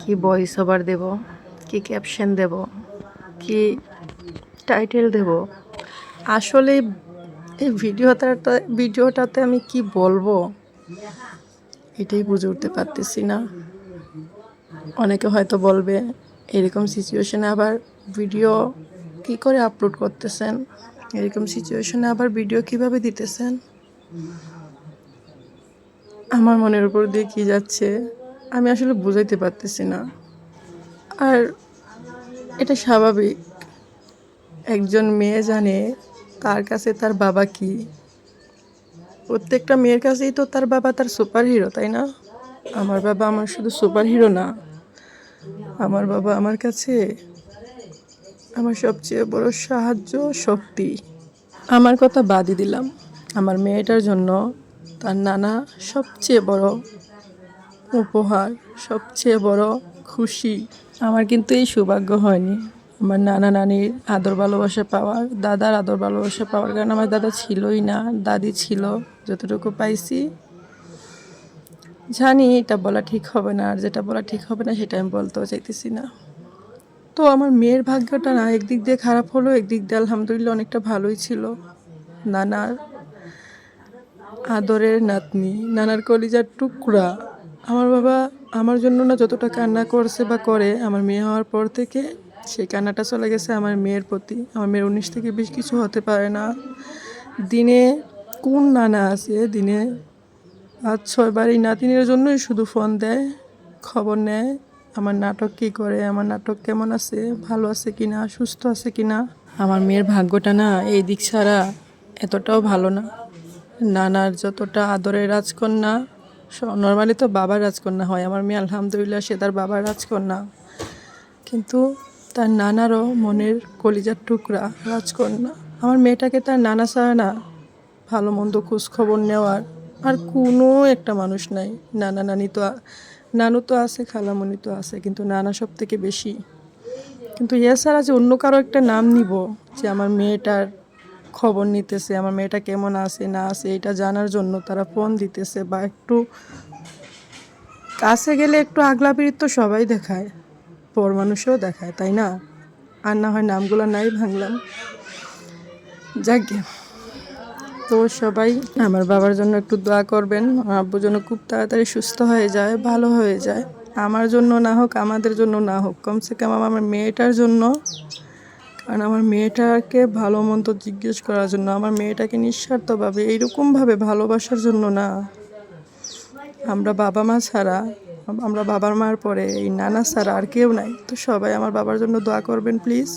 কি voice over দেব? কি caption দেব? কি টাইটেল দেব? আসলে এই ভিডিওটা ভিডিওটাতে আমি কি বলব? এটাই বুঝে উঠতে পারতেছি না। অনেকে হয়তো বলবে, এরকম সিচুয়েশনে আবার ভিডিও কি করে আপলোড করতেছেন? এরকম সিচুয়েশনে আবার ভিডিও কীভাবে দিতেছেন? আমার মনের উপর দিয়ে কি যাচ্ছে? আমি আসলে বুঝাইতে পারতেছি না। আর এটা স্বাভাবিক। একজন মেয়ে জানে তার কাছে তার বাবা কি। প্রত্যেকটা মেয়ের কাছেই তো তার বাবা তার সুপার হিরো তাই না? আমার বাবা আমার শুধু সুপার হিরো না। আমার বাবা আমার কাছে আমার সবচেয়ে বড় সাহায্য শক্তি। আমার কথা বাদই দিলাম। আমার মেয়েটার জন্য তার নানা সবচেয়ে বড় উপহার, সবচেয়ে বড় খুশি। আমার কিন্তু এই সৌভাগ্য হয়নি। আমার নানা নানির আদর ভালোবাসা পাওয়ার, দাদার আদর ভালোবাসা পাওয়ার কারণ আমার দাদা ছিলই না, দাদি ছিল, যতটুকু পাইছি। জানি এটা বলা ঠিক হবে না, আর যেটা বলা ঠিক হবে না সেটা আমি বলতেও চাইতেছি না। তো আমার মেয়ের ভাগ্যটা না, একদিক দিয়ে খারাপ হলো, একদিক দিয়ে আলহামদুলিল্লাহ অনেকটা ভালোই ছিল। নানার আদরের নাতনি, নানার কলিজার টুকরা আমার বাবা আমার জন্য না যতটা কান্না করছে বা করে, আমার মেয়ে হওয়ার পর থেকে সেই কান্নাটা চলে গেছে আমার মেয়ের প্রতি। আমার মেয়ের উনিশ থেকে বেশ কিছু হতে পারে না। দিনে কোন নানা আছে? দিনে পাঁচ ছয়বার এই নাতিনের জন্যই শুধু ফোন দেয়, খবর নেয়, আমার নাটক কী করে, আমার নাটক কেমন আছে, ভালো আছে কি না সুস্থ আছে কি না আমার মেয়ের ভাগ্যটা না এই দিক ছাড়া এতটাও ভালো না। নানার যতটা আদরের রাজকন্যা নর্মালি তো বাবার রাজকন্যা হয়, আমার মেয়ে আলহামদুলিল্লাহ সে তার বাবার রাজকন্যা। কিন্তু তার নানারও মনের কলিজার টুকরা রাজকন্যা। আমার মেয়েটাকে তার নানা ছাড়া না, ভালো মন্দ খোঁজখবর নেওয়ার আর কোনো একটা মানুষ নাই। নানা নানি তো নানু তো আছে, খালামণি তো আছে, কিন্তু নানা সব থেকে বেশি। কিন্তু এছাড়া যে অন্য কারও একটা নাম নিব, যে আমার মেয়েটার খবর নিতেছে, আমার মেয়েটা কেমন আছে, না আছে, এটা জানার জন্য তারা ফোন দিতেছে বা একটু কাছে গেলে একটু আগলাপিরিত তো সবাই দেখায়, পর মানুষও দেখায়, তাই না? আর না হয় নামগুলো নাই ভাঙলাম। যাক। তো সবাই আমার বাবার জন্য একটু দোয়া করবেন আব্বুর জন্য খুব তাড়াতাড়ি সুস্থ হয়ে যায়, ভালো হয়ে যায়। আমার জন্য না হোক, আমাদের জন্য না হোক, কমসে কম আমার মেয়েটার জন্য কারণ আমার মেয়েটাকে ভালো মন্দ জিজ্ঞেস করার জন্য, আমার মেয়েটাকে নিঃস্বার্থভাবে, এইরকমভাবে ভালোবাসার জন্য না। আমরা বাবা মা ছাড়া, আমরা বাবার মার পরে এই নানা ছাড়া আর কেউ নাই। তো সবাই আমার বাবার জন্য দোয়া করবেন, প্লিজ।